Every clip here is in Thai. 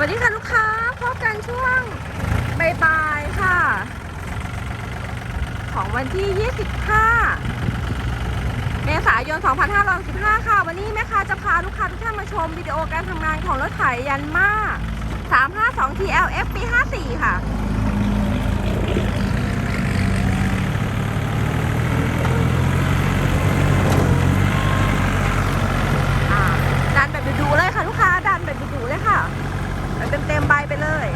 วัสดีค่ะลูกค้าพบกันช่วงบ่ายๆค่ะ ของวันที่ 25 เมษายน 2565 ค่ะ วันนี้แม่ค้าจะพาลูกค้าทุกท่านมาชมวิดีโอการทำงานของรถไถยันมา352 TL ปี 54 ค่ะ อ่าดันแบบดูๆเลยค่ะลูกค้าดันแบบดูๆเลยค่ะแบบเต็มๆใบไปเลย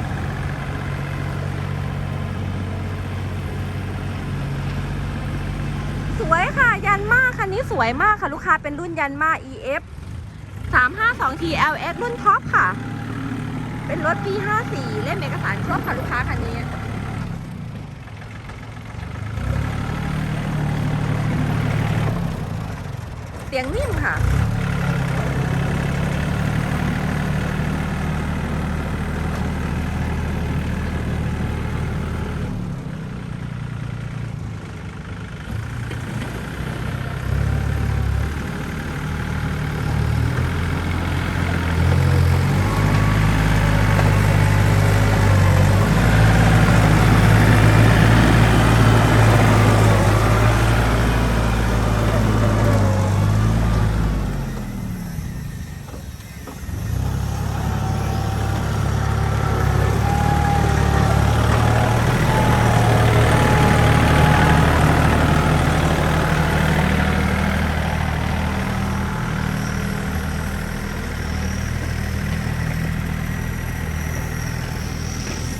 สวยค่ะ ยันมาก คันนี้สวยมากค่ะลูกค้าเป็นรุ่นยันมา EF 352 TLS รุ่นท็อปค่ะ เป็นรถปี54 เล่มเอกสารครบค่ะลูกค้าคันนี้เสียงนิ่มค่ะ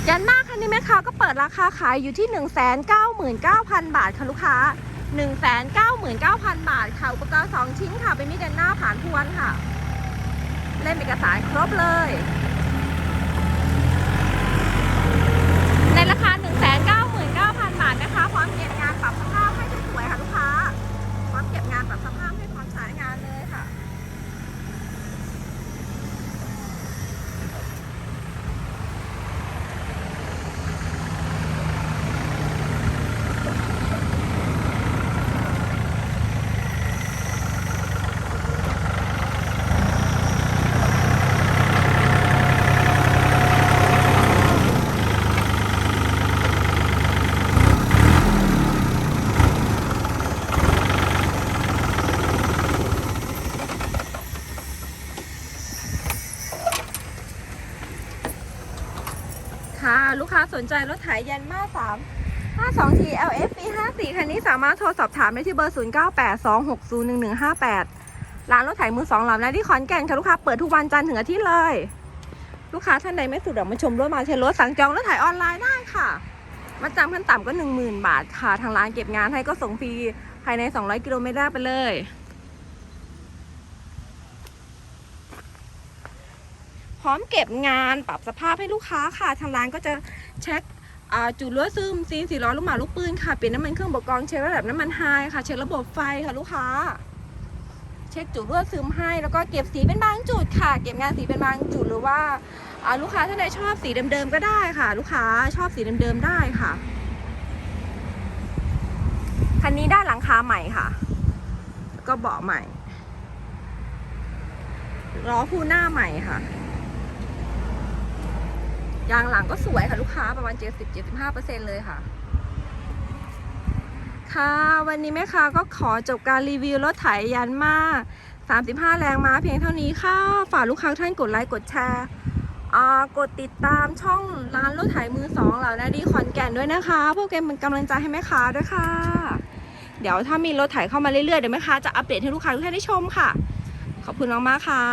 ยันมาคันนี้แม่ค้าก็เปิดราคาขายอยู่ที่ 199,000 บาทค่ะลูกค้า 199,000 บาทค่ะอุปกรณ์2ชิ้นค่ะ เป็นมีดเดนหน้าผ่านทวนค่ะ เล่มเอกสารครบเลย ในราคา 199,000 บาทนะคะ พร้อมเก็บงานปรับสภาพให้สวยๆค่ะลูกค้า พร้อมเก็บงานปรับสภาพให้พร้อมใช้งานเลยค่ะ ค่ะ ลูกค้าสนใจรถไถยันมา3 52 T LF ปี54คันนี้สามารถโทรสอบถามได้ที่เบอร์ 0982601158 ร้านรถไถมือสองหลำนะที่ขอนแก่นค่ะลูกค้าเปิดทุกวันจันทร์ถึงอาทิตย์เลย ลูกค้าท่านใดไม่สะดวกมาชมรถมาเชญรถสั่งจองรถไถออนไลน์ได้ค่ะมาจำขั้นต่ำก็ 10,000 บาทค่ะ ทางร้านเก็บงานให้ก็ส่งฟรีภายใน 200 กิโลเมตรได้ไปเลย พร้อมเก็บงานปรับสภาพให้ลูกค้าค่ะ ทางร้านก็จะเช็คจุดรั่วซึมซีนสีล้อลูกหมาลูกปืนค่ะเปลี่ยนน้ำมันเครื่องบกกองเช็คระดับน้ำมันไฮค่ะเช็คระบบไฟค่ะลูกค้า เช็คจุดรั่วซึมให้แล้วก็เก็บสีเป็นบางจุดค่ะ เก็บงานสีเป็นบางจุดหรือว่าลูกค้าท่านใดชอบสีเดิมๆก็ได้ค่ะ ลูกค้าชอบสีเดิมๆได้ค่ะคันนี้ได้หลังคาใหม่ค่ะ ก็เบาะใหม่ล้อคู่หน้าใหม่ค่ะ ยางหลังก็สวยค่ะลูกค้าประมาณ 70-75%เลยค่ะ ค่ะวันนี้แม่ค้าก็ขอจบการรีวิวรถไถยันมา 35 แรงม้าเพียงเท่านี้ค่ะ ฝากลูกค้าท่านกดไลค์กดแชร์อ่ากดติดตามช่องร้านรถไถมือสองเหล่านาดีขอนแก่นด้วยนะคะพื่อเป็นกำลังใจให้แม่ค้าด้วยค่ะ เดี๋ยวถ้ามีรถไถเข้ามาเรื่อยๆเดี๋ยวแม่ค้าจะอัปเดตให้ลูกค้าทุกท่านได้ชมค่ะ ขอบคุณมากๆค่ะ